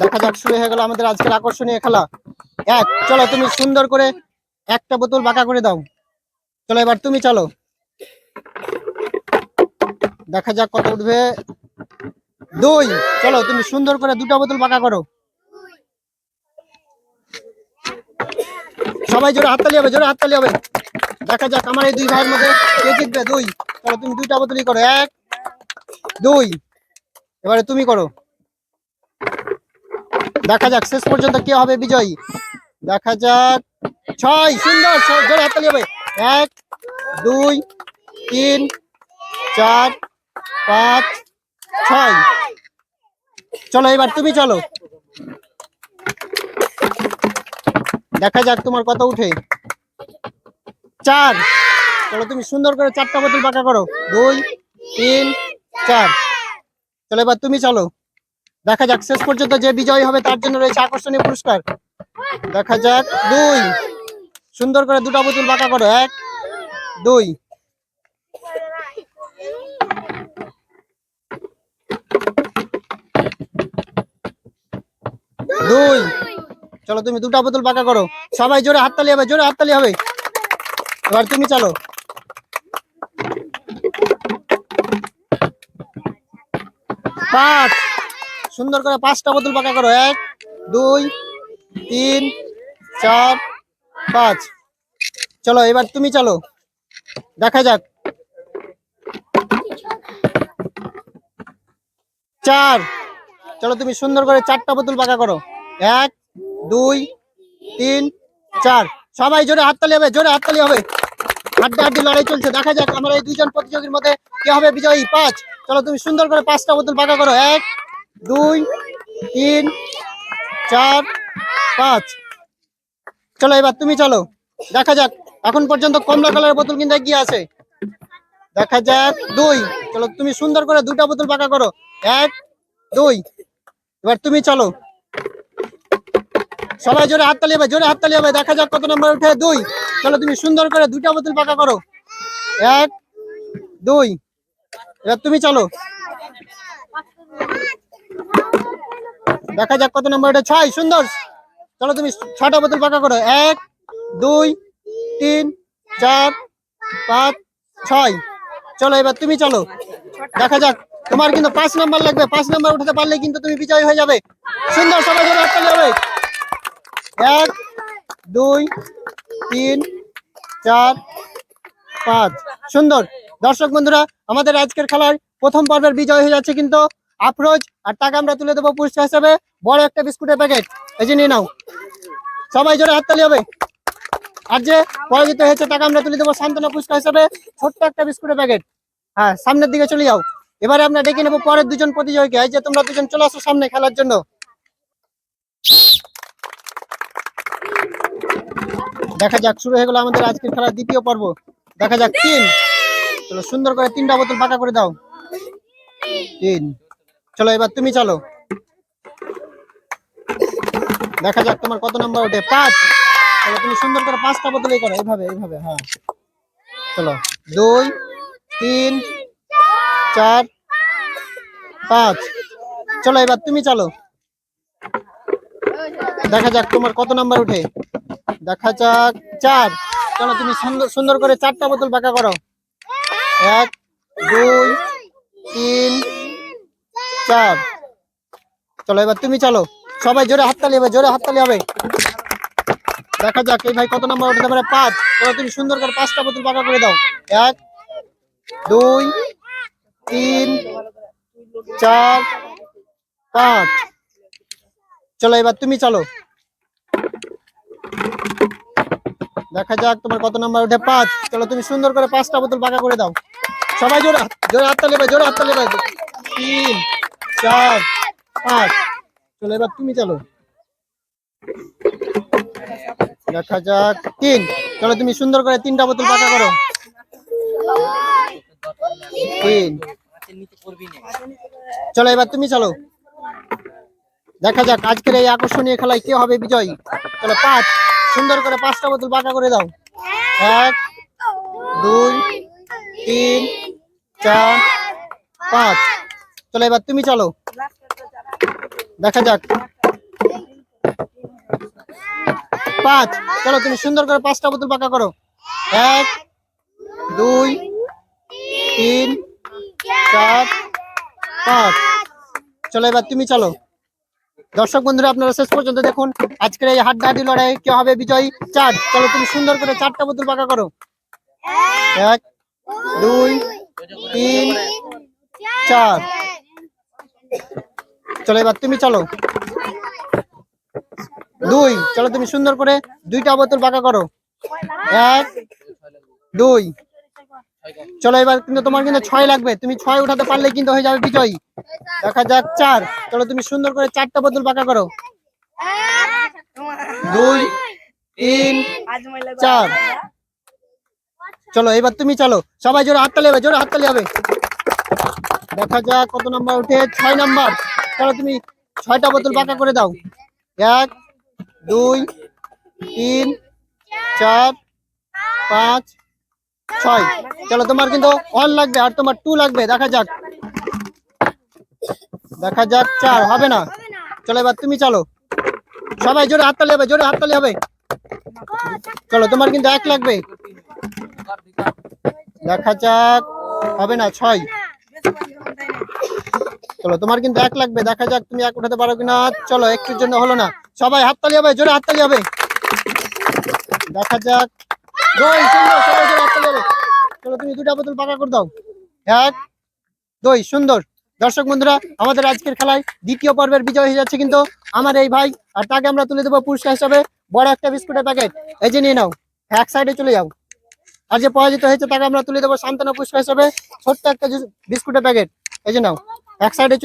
দেখা যাক শুরু হয়ে গেল আমাদের আজকের আকর্ষণীয় খেলা। এক, চলো তুমি সুন্দর করে একটা বোতল বাঁকা করে দাও। চলো এবার তুমি চলো। দেখা যাক কত উঠবে। দুই, চলো তুমি সুন্দর করে দুটা বোতল বাঁকা করো। সবাই জোরে হাততালি হবে, জোরে হাততালি হবে। দেখা যাক আমার এই দুই ভাইয়ের মধ্যে কে জিতবে। দুই, চলো তুমি দুইটা বোতলই করো। এক, দুই, এবারে তুমি করো। দেখা যাক, শেষ পর্যন্ত কে হবে বিজয়ী? দেখা যাক। ছয়, সুন্দর জোরে হাততালি হবে। এক, দুই, তিন, চার, পাঁচ, ছয়। চলো, এবার তুমি চলো। দেখা যাক তোমার কত উঠে। চার। চলো, তুমি সুন্দর করে চারটা বোতল পাকা করো। দুই, তিন, চার। চলো, এবার তুমি চলো। দেখা যাক, শেষ পর্যন্ত যে বিজয় হবে তার জন্য রয়েছে আকর্ষণীয় পুরস্কার। দেখা যাক, দুই। সুন্দর করে দুটো বোতল বাঁকা করো, এক, দুই। দুই। চলো তুমি দুটো বোতল বাঁকা করো। সবাই জোরে হাততালি হবে, জোরে হাততালি হবে। এবার তুমি চলো। পাঁচ। সুন্দর করে পাঁচটা বোতল পাকা করো। এক, দুই, তিন, চার, পাঁচ। চলো, এবার তুমি চলো। দেখা যাক। চার। চলো, তুমি সুন্দর করে চারটা বোতল পাকা করো। এক, দুই, তিন, চার। সবাই জোরে হাততালি হবে, জোরে হাততালি হবে। হাড্ডা হাড্ডি লড়াই চলছে। দেখা যাক, আমার এই দুইজন প্রতিযোগীর মধ্যে কে হবে বিজয়ী। পাঁচ। চলো, তুমি সুন্দর করে পাঁচটা বোতল পাকা করো। এক দুই, তিন, চার, পাঁচ। চলো এবার তুমি চলো। দেখা যাক, এখন পর্যন্ত কমলা কালারের বোতল কিন্তু এগিয়ে আছে। দেখা যাক, দুই। চলো তুমি সুন্দর করে দুটা বোতল পাকা করো। এক, দুই। এবার তুমি চলো। সবাই জোরে হাততালি হবে, জোরে হাততালি হবে। দেখা যাক কত নম্বর উঠে। দুই। চলো তুমি সুন্দর করে দুটা বোতল পাকা করো। এক, দুই। এবার তুমি চলো। দেখা যাক কত নম্বর উঠে ছয় সুন্দর। চলো তুমি ছটা বোতল পাকা করো। এক, দুই, তিন, চার, পাঁচ, ছয়। চলো এবার তুমি চলো। দেখা যাক। তোমার কিন্তু পাঁচ নাম্বার লাগবে। পাঁচ নাম্বার উঠাতে পারলে কিন্তু তুমি বিজয় হয়ে যাবে। সুন্দর, সবাই হাততালি হবে এক, দুই, তিন, চার, পাঁচ। সুন্দর। দর্শক বন্ধুরা, আমাদের আজকের খেলার প্রথম পর্বের বিজয় হয়ে যাচ্ছে কিন্তু আফরোজ আর টাকা আমরা তুলে দেবো পুরস্কার হিসাবে। বড় একটা বিস্কুটের প্যাকেট এই যে নিয়ে নাও। সবাই জোরে হাততালি হবে। আর যে পরাজিত হয়েছে টাকা আমরা তুলে দেবো সান্ত্বনা পুরস্কার হিসাবে। ছোট্ট একটা বিস্কুটের প্যাকেট হ্যাঁ সামনের দিকে চলে যাও। এবারে আমরা ডেকে নেব পরের দুজন প্রতিযোগীকে। এই যে তোমরা দুজন চলে আসো সামনে খেলার জন্য। দেখা যাক, শুরু হয়ে গেল আমাদের আজকের খেলার দ্বিতীয় পর্ব। দেখা যাক, তিন। সুন্দর করে তিনটা বোতল পাকা করে দাও। তিন। চলো, এবার তুমি চলো। দেখা যাক তোমার কত নম্বর ওঠে। পাঁচ। তুমি সুন্দর করে পাঁচটা বোতলই করো, এইভাবে এইভাবে হ্যাঁ। চলো, দুই, তিন, চার, পাঁচ। চলো, এবার তুমি চলো। দেখা যাক তোমার কত নাম্বার উঠে দেখা যাক, চার। চলো, তুমি সুন্দর সুন্দর করে চারটা বোতল পাকা করো। এক, দুই, তিন চার চলো, এবার তুমি চলো। সবাই জোরে হাততালি হবে, জোরে হাততালি হবে। দেখা যাক এই ভাই কত নাম্বার উঠতে পারে। পাঁচ। চলো তুমি সুন্দর করে পাঁচটা বোতল পাকা করে দাও। এক, দুই, তিন, চার, পাঁচ। চলো, এবার তুমি চলো। দেখা যাক তোমার কত নাম্বার উঠে পাঁচ। চলো, তুমি সুন্দর করে পাঁচটা বোতল পাকা করে দাও। সবাই জোরে জোরে হাততালি হবে, জোরে হাততালি হবে। তিন চার, পাঁচ। চলো, এবার তুমি চলো। দেখা যাক। তিন। চলো, তুমি সুন্দর করে তিনটা বোতল পাকা করো। তিন। চলো, এবার তুমি চলো। দেখা যাক, আজকের এই আকর্ষণীয় খেলায় কে হবে বিজয়ী। চলো, পাঁচ। সুন্দর করে পাঁচটা বোতল পাকা করে দাও। এক, দুই, তিন, চার, পাঁচ। চলো এবার তুমি চলো। দেখা যাক। পাঁচ। চলো তুমি সুন্দর করে পাঁচটা বোতল পাকা করো। এক, দুই, তিন, চার, পাঁচ। চলো এবার তুমি চলো। দর্শক বন্ধুরা, আপনারা শেষ পর্যন্ত দেখুন। আজকের এই হাড্ডাহাড্ডি লড়াই কে হবে বিজয়ী? চার। চলো তুমি সুন্দর করে চারটা বোতল পাকা করো। এক, দুই, তিন, চার। চলো এবার তুমি চলো। দুই, চলো তুমি সুন্দর করে দুইটা বোতল পাকা করো। এক, দুই। চলো এবার কিন্তু তোমার কিন্তু ছয় লাগবে। তুমি ছয় উঠাতে পারলে কিন্তু হয়ে যাবে বিজয়ী। দেখা যাক, চার। চলো তুমি সুন্দর করে চারটা বোতল পাকা করো। দুই, তিন, চার। চলো, এবার তুমি চলো। সবাই জোরে হাততালি হবে, জোরে হাততালি হবে। দেখা যাক কত নাম্বার উঠে ছয় নাম্বার চলো তুমি ছয়টা বোতল পাকা করে দাও। এক, দুই, তিন, চার, পাঁচ, ছয়। চলো তোমার কিন্তু ওয়ান লাগবে আর তোমার টু লাগবে। দেখা যাক। দেখা যাক চার। হবে না। চলো এবার তুমি চলো। সবাই জোরে হাততালি হবে, জোরে হাততালি হবে। চলো, তোমার কিন্তু এক লাগবে। দেখা যাক। হবে না, ছয়। চলো, তোমার কিন্তু এক লাগবে, দেখা যাক তুমি এক উঠাতে পারো কিনা। চলো, একটুর জন্য হলো না। সবাই হাততালি হবে, জোরে হাততালি হবে। দেখা যাক। চলো, তুমি দুটা বোতল পাকা করে দাও। এক, দুই, সুন্দর। দর্শক বন্ধুরা, আমাদের আজকের খেলায় দ্বিতীয় পর্বের বিজয় হয়ে যাচ্ছে কিন্তু আমার এই ভাই, আর তাকে আমরা তুলে দেবো পুরস্কার হিসাবে বড় একটা বিস্কুটের প্যাকেট এই যে নিয়ে নাও, এক সাইডে চলে যাও। আর যে পরাজিত হয়েছে তাকে আমরা তুলে দেবো সান্ত্বনা পুরস্কার হিসাবে ছোট্ট একটা বিস্কুটের প্যাকেট এই যে নাও। এক সাইডে